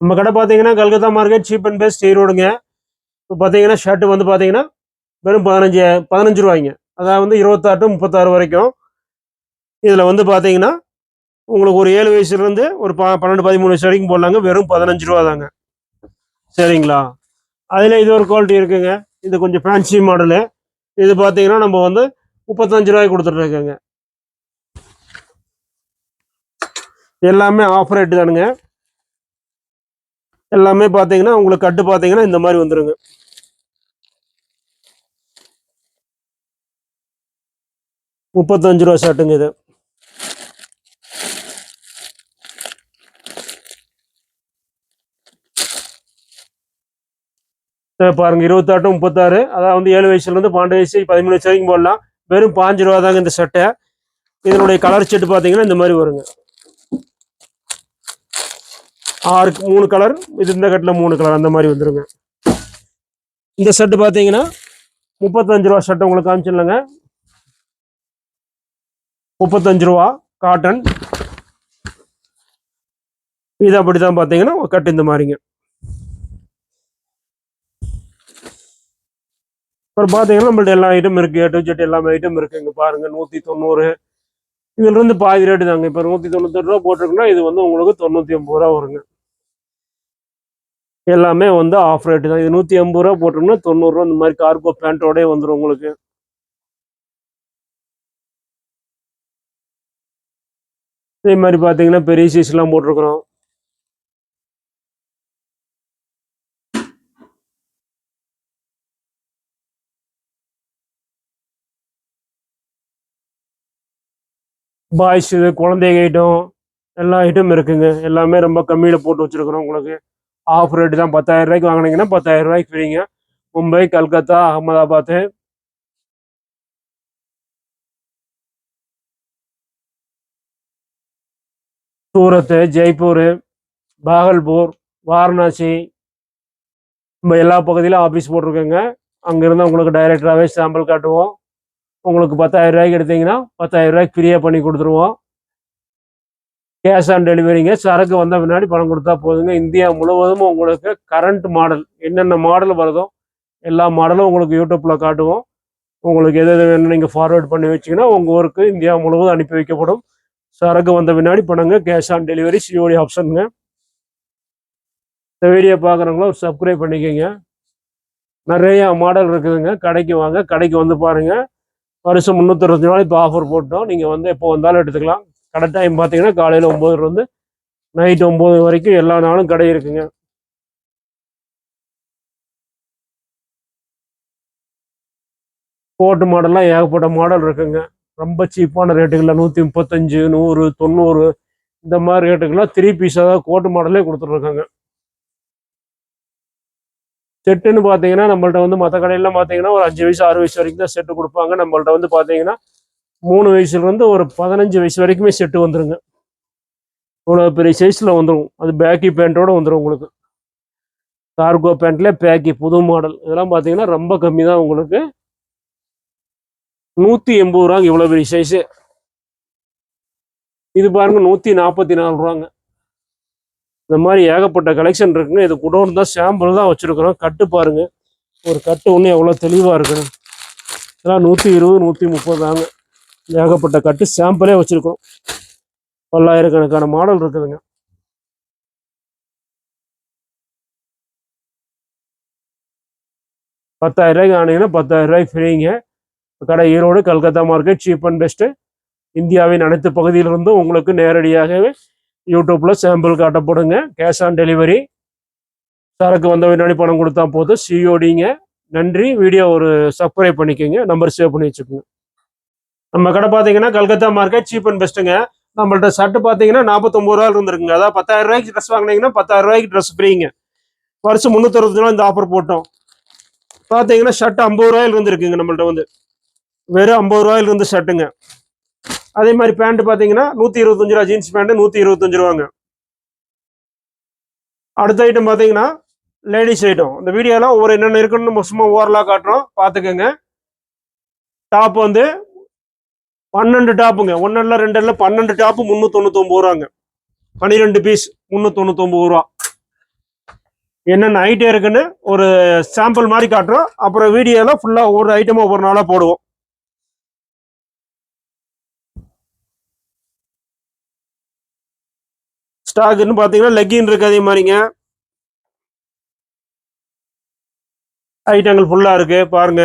நம்ம கடை பார்த்தீங்கன்னா Calcutta market cheap and best ஈரோடுங்க இப்போ பார்த்தீங்கன்னா ஷர்ட்டு வந்து பார்த்தீங்கன்னா வெறும் பதினஞ்சு பதினஞ்சு ரூபாய்ங்க. அதாவது வந்து இருபத்தாறு முப்பத்தாறு வரைக்கும். இதில் வந்து பார்த்தீங்கன்னா உங்களுக்கு ஒரு ஏழு வயசுலேருந்து ஒரு ப பன்னெண்டு பதிமூணு வயசு வரைக்கும் போடலாங்க. வெறும் பதினஞ்சு ரூபா தாங்க. சரிங்களா? அதில் இது ஒரு குவாலிட்டி இருக்குங்க. இது கொஞ்சம் ஃபேன்சி மாடலு இது பார்த்தீங்கன்னா நம்ம வந்து முப்பத்தஞ்சு ரூபாய்க்கு கொடுத்துட்ருக்கோங்க எல்லாமே ஆஃப் ரேட்டு தானுங்க. எல்லாமே பார்த்தீங்கன்னா உங்களுக்கு கட்டு பார்த்தீங்கன்னா இந்த மாதிரி வந்துருங்க. முப்பத்தஞ்சு ரூபா ஷர்ட்டுங்க இது. பாருங்க இருபத்தாட்டு முப்பத்தாறு. அதாவது வந்து ஏழு வயசுலேருந்து பன்னெண்டு வயசு பதிமூணு வயசு வரைக்கும் போடலாம். வெறும் பாஞ்சு ரூபா தாங்க இந்த சட்டை இதனுடைய கலர் செட்டு பார்த்தீங்கன்னா இந்த மாதிரி வருங்க. ஆறு மூணு கலர் இது இந்த கட்டில் மூணு கலர் அந்த மாதிரி வந்துருங்க. இந்த செட்டு பார்த்தீங்கன்னா முப்பத்தஞ்சு ரூபா ஷர்ட் உங்களுக்கு காமிச்சிடலங்க. முப்பத்தஞ்சு ரூபா காட்டன் இது அப்படி தான் பார்த்தீங்கன்னா கட்டு இந்த மாதிரிங்க. அப்புறம் பார்த்தீங்கன்னா நம்மள்ட்ட எல்லா ஐட்டம் இருக்குது ஏ டு ஜெட் எல்லாமே ஐட்டம் இருக்குது இங்கே பாருங்கள் நூற்றி தொண்ணூறு. இதுலேருந்து பாதி ரேட்டு தாங்க. இப்போ நூற்றி தொண்ணூத்தெட்டு ரூபா போட்டிருக்குன்னா இது வந்து உங்களுக்கு தொண்ணூற்றி ஒம்பது ரூபா வருங்க. எல்லாமே வந்து ஆஃப் ரேட்டு தான். இது நூற்றி எண்பது ரூபா போட்டோம்னா தொண்ணூறுரூவா இந்த மாதிரி கார்கோ பேண்ட்டோடய வந்துடும் உங்களுக்கு. இதே மாதிரி பார்த்தீங்கன்னா பெரிய சைஸ்லாம் போட்டிருக்கிறோம். பாய்ஸ் இது குழந்தைங்க ஐட்டம் எல்லா ஐட்டமும் இருக்குங்க. எல்லாமே ரொம்ப கம்மியில் போட்டு வச்சிருக்கிறோம் உங்களுக்கு. ஆஃப் ரேட்டு தான் பத்தாயிரம் ரூபாய்க்கு வாங்கினீங்கன்னா பத்தாயிரம் ரூபாய்க்கு ஃப்ரீங்க மும்பை கல்கத்தா அகமதாபாத்து சூரத்து ஜெய்ப்பூர் பாகல்பூர் வாரணாசி. நம்ம எல்லா பகுதியிலும் ஆஃபீஸ் போட்டிருக்கோங்க. அங்கேருந்து உங்களுக்கு டைரக்டராகவே சாம்பிள் காட்டுவோம். உங்களுக்கு பத்தாயிரம் ரூபாய்க்கு எடுத்தீங்கன்னா பத்தாயிரம் ரூபாய்க்கு ஃப்ரீயாக பண்ணி கொடுத்துருவோம். கேஷ் ஆன் டெலிவரிங்க. சரக்கு வந்த பின்னாடி பணம் கொடுத்தா போதுங்க. இந்தியா முழுவதும் உங்களுக்கு கரண்ட் மாடல் என்னென்ன மாடல் வருதோ எல்லா மாடலும் உங்களுக்கு யூடியூப்பில் காட்டுவோம். உங்களுக்கு எது எது வேணும் நீங்கள் ஃபார்வேர்ட் பண்ணி வச்சிங்கன்னா உங்கள் ஊருக்கு இந்தியா முழுவதும் அனுப்பி வைக்கப்படும். சரக்கு வந்த பின்னாடி பணங்க கேஷ் ஆன் டெலிவரி சிஓடி ஆப்ஷனுங்க. இந்த வீடியோ பார்க்குறவங்களும் ஒரு சப்ஸ்கிரைப் பண்ணிக்கோங்க. நிறைய மாடல் இருக்குதுங்க. கடைக்கு வாங்க. கடைக்கு வந்து பாருங்கள் வருஷம் முந்நூற்றறுபத்தி நாள் இப்போ ஆஃபர் போட்டோம். நீங்கள் வந்து எப்போ வந்தாலும் எடுத்துக்கலாம். கடை டைம் பார்த்தீங்கன்னா காலையில் ஒம்போதுலேருந்து நைட் ஒம்பது வரைக்கும் எல்லா நாளும் கடை இருக்குங்க. கோட்டு மாடல்லாம் ஏகப்பட்ட மாடல் இருக்குங்க. ரொம்ப சீப்பான ரேட்டுகளில் நூற்றி முப்பத்தஞ்சு நூறு தொண்ணூறு இந்த மாதிரி ரேட்டுக்கெல்லாம் த்ரீ பீஸாக தான் கோட்டு மாடலே கொடுத்துட்ருக்காங்க. செட்டுன்னு பார்த்தீங்கன்னா நம்மள்ட்ட வந்து மற்ற கடையிலாம் பார்த்தீங்கன்னா ஒரு அஞ்சு வயசு ஆறு வயசு வரைக்கும் தான் செட்டு கொடுப்பாங்க. நம்மள்ட்ட வந்து பார்த்தீங்கன்னா மூணு வயசுலேருந்து ஒரு பதினஞ்சு வயசு வரைக்குமே செட்டு வந்துருங்க. இவ்வளோ பெரிய சைஸில் வந்துடும் அது பேக்கி பேண்ட்டோட வந்துடும் உங்களுக்கு. கார்கோ பேண்ட்டில் பேக்கி புது மாடல் இதெல்லாம் பார்த்தீங்கன்னா ரொம்ப கம்மி தான் உங்களுக்கு. நூற்றி எண்பது ரூபாங்க இவ்வளோ பெரிய சைஸு இது பாருங்க நூற்றி நாற்பத்தி நாலு ரூபாங்க. இந்த மாதிரி ஏகப்பட்ட கலெக்ஷன் இருக்குங்க. இது குடோன் தான் சாம்பிள் தான் வச்சுருக்குறோம். கட்டு பாருங்கள் ஒரு கட்டு ஒன்று எவ்வளோ தெளிவாக இருக்குன்னு. இதெல்லாம் நூற்றி இருபது நூற்றி முப்பது தாங்க. ஏகப்பட்ட கட்டு சாம்பிளே வச்சுருக்கோம். பல்லாயிரக்கணக்கான மாடல் இருக்குதுங்க. பத்தாயிரம் ரூபாய்க்கு ஆனீங்கன்னா பத்தாயிரம் ரூபாய்க்கு ஃப்ரீங்க கடை Erode Calcutta market cheap and best இந்தியாவின் அனைத்து பகுதியிலிருந்தும் உங்களுக்கு நேரடியாகவே யூடியூப்பில் சாம்பிள் காட்டப்படுங்க. கேஷ் ஆன் டெலிவரி சரக்கு வந்த பின்னாடி பணம் கொடுத்தா போதும். சிஓடிங்க நன்றி. வீடியோ ஒரு சப்ஸ்கிரைப் பண்ணிக்கோங்க. நம்பர் சேவ் பண்ணி வச்சுக்கோங்க. நம்ம கடை பார்த்தீங்கன்னா கல்கத்தா மார்க்கெட் சீப் அண்ட் பெஸ்ட்டுங்க நம்மள்ட்ட ஷர்ட் பார்த்தீங்கன்னா நாற்பத்தொம்பது ரூபா இருந்திருக்குங்க. அதாவது பத்தாயிரம் ரூபாய்க்கு ட்ரெஸ் வாங்கினீங்கன்னா பத்தாயிரம் ரூபாய்க்கு ட்ரெஸ் ஃப்ரீங்க வருஷம் முந்நூற்றறுபது ரூபா இந்த ஆஃபர் போட்டோம். பார்த்தீங்கன்னா ஷர்ட் ஐம்பது ரூபாயில் இருந்துருக்குங்க நம்மள்ட்ட வந்து. வெறும் ஐம்பது ரூபாயில் இருந்து ஷர்ட்டுங்க அதே மாதிரி பேண்ட் பார்த்தீங்கன்னா நூற்றி இருபத்தஞ்சு ரூபா ஜீன்ஸ் பேண்ட்டு நூற்றி இருபத்தஞ்சு ரூபாங்க. அடுத்த ஐட்டம் பார்த்தீங்கன்னா லேடிஸ் ஐட்டம் இந்த வீடியோலாம் ஒவ்வொரு என்னென்ன இருக்குன்னு நம்ம சும்மா ஓவரலாக காட்டுறோம். பார்த்துக்கோங்க. டாப் வந்து பன்னெண்டு டாப்புங்க ஒன்னல்ல ரெண்டில் பன்னெண்டு டாப்பு முந்நூற்றொண்ணூத்தொம்பது ரூபாங்க. பன்னிரெண்டு பீஸ் முந்நூற்றொண்ணூத்தொம்பது ரூபா. என்னென்ன ஐட்டம் இருக்குன்னு ஒரு சாம்பிள் மாதிரி காட்டுறோம். அப்புறம் வீடியோவில் ஃபுல்லாக ஒவ்வொரு ஐட்டமும் ஒவ்வொரு நாளாக போடுவோம். ஸ்டாக்குன்னு பார்த்தீங்கன்னா லெக்கின் இருக்கு அதே மாதிரிங்க. ஐட்டங்கள் ஃபுல்லாக இருக்கு பாருங்க.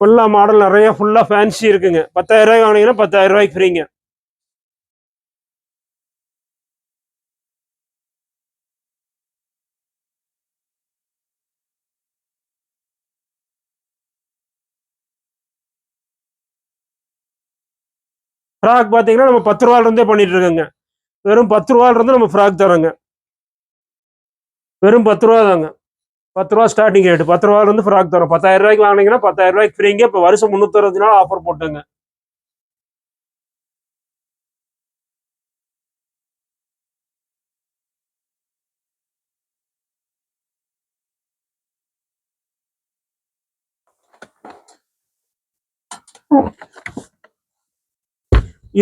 ஃபுல்லாக மாடல் நிறைய ஃபுல்லாக ஃபேன்சி இருக்குங்க. பத்தாயிரம் ரூபாய்க்கு வாங்கினீங்கன்னா பத்தாயிரம் ரூபாய்க்கு ஃப்ரீங்க ஃப்ராக் பார்த்தீங்கன்னா நம்ம பத்து ரூபாயில இருந்தே பண்ணிட்டு இருக்கோங்க வெறும் பத்து ரூபாயில நம்ம ஃப்ராக் தரோங்க வெறும் பத்து ரூபா தாங்க. பத்து ரூபா ஸ்டார்டிங் ரேட்டு பத்து ரூபாயில இருந்து ஃப்ராக் தரோம். பத்தாயிரம் ரூபாய்க்கு வாங்கினீங்கன்னா பத்தாயிரம் ரூபாய்க்கு ஃப்ரீங்க இப்போ வருஷம் முந்நூற்றறுபது நாள் ஆஃபர் போட்டுங்க.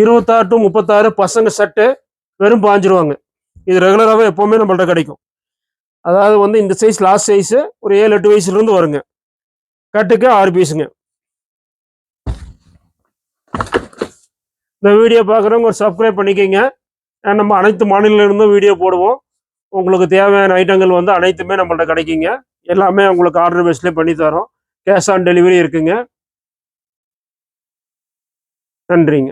இருபத்தாறு டு முப்பத்தாறு பசங்க சட்டு வெறும் பாஞ்சிருவாங்க. இது ரெகுலராகவே எப்போவுமே நம்மள்ட்ட கிடைக்கும். அதாவது வந்து இந்த சைஸ் லாஸ்ட் சைஸு ஒரு ஏழு எட்டு வயசுலேருந்து வருங்க. கட்டுக்கு ஆறு பீஸுங்க இந்த வீடியோ பார்க்குறவங்க ஒரு சப்ஸ்கிரைப் பண்ணிக்கோங்க. நம்ம அனைத்து மாநிலங்களிலிருந்தும் வீடியோ போடுவோம். உங்களுக்கு தேவையான ஐட்டங்கள் வந்து அனைத்துமே நம்மள்ட்ட கிடைக்குங்க. எல்லாமே உங்களுக்கு ஆர்டர் பேஸ்லேயே பண்ணித்தரோம் கேஷ் ஆன் டெலிவரி இருக்குங்க. நன்றிங்க.